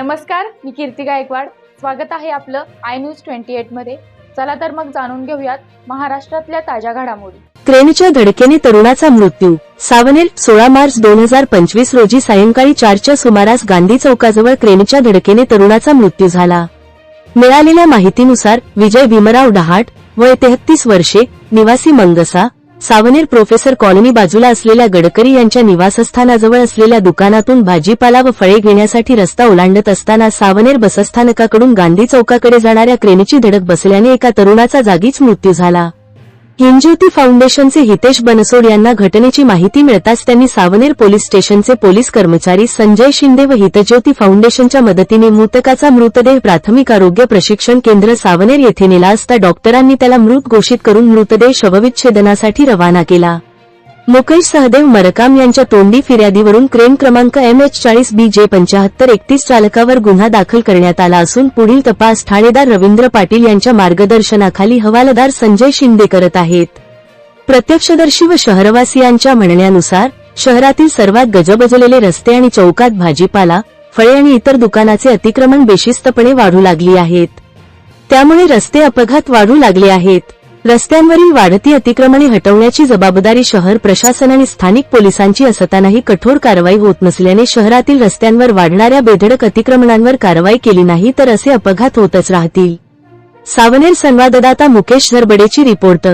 नमस्कार मी कीर्ती गायकवाड. स्वागत आहे आपलं आय न्यूज ट्वेंटी एटमध्ये. चला तर मग जाणून घेऊयात महाराष्ट्रातल्या ताज्या घडामोडी. क्रेनच्या धडकेने तरुणाचा मृत्यू. सावनेल सोळा मार्च दोन हजार पंचवीस रोजी सायंकाळी चारच्या सुमारास गांधी चौकाजवळ क्रेनच्या धडकेने तरुणाचा मृत्यू झाला. मिळालेल्या माहितीनुसार विजय भीमराव डहाट वय तेहतीस वर्षे निवासी मंगसा सावनेर प्रोफेसर कॉलनी बाजूला असलेल्या गडकरी यांच्या निवासस्थानाजवळ असलेल्या दुकानातून भाजीपाला व फळे घेण्यासाठी रस्ता ओलांडत असताना सावनेर बसस्थानकाकडून गांधी चौकाकडे जाणाऱ्या क्रेनची धडक बसल्याने एका तरुणाचा जागीच मृत्यू झाला. हिंज्योती फाउंडेशनचे हितेश बनसोड यांना घटनेची माहिती मिळताच त्यांनी सावनेर पोलीस स्टेशनचे पोलीस कर्मचारी संजय शिंदे व हितज्योती फाउंडेशनच्या मदतीने मृतकाचा मृतदेह प्राथमिक आरोग्य प्रशिक्षण केंद्र सावनेर येथे नेला असता डॉक्टरांनी त्याला मृत घोषित करून मृतदेह शवविच्छेदनासाठी रवाना केला. मुकेश सहदेव मरकाम यांच्या तोंडी फिर्यादीवरून क्रेन क्रमांक एम एच चाळीस बी जे पंचाहत्तर एकतीस चालकावर गुन्हा दाखल करण्यात आला असून पुढील तपास ठाणेदार रवींद्र पाटील यांच्या मार्गदर्शनाखाली हवालदार संजय शिंदे करत आहेत. प्रत्यक्षदर्शी व शहरवासियांच्या म्हणण्यानुसार शहरातील सर्वात गजबजलेले रस्ते आणि चौकात भाजीपाला फळे आणि इतर दुकानाचे अतिक्रमण बेशिस्तपणे वाढू लागली आहेत. त्यामुळे रस्ते अपघात वाढू लागले आहेत. रस्त्यांवरील वाढती अतिक्रमणे हटवण्याची जबाबदारी शहर प्रशासन आणि स्थानिक पोलिसांची असतानाही कठोर कारवाई होत नसल्याने शहरातील रस्त्यांवर वाढणाऱ्या बेधडक अतिक्रमणांवर कारवाई केली नाही तर असे अपघात होतच राहतील. सावनेर संवाददाता मुकेश झरबडेची रिपोर्ट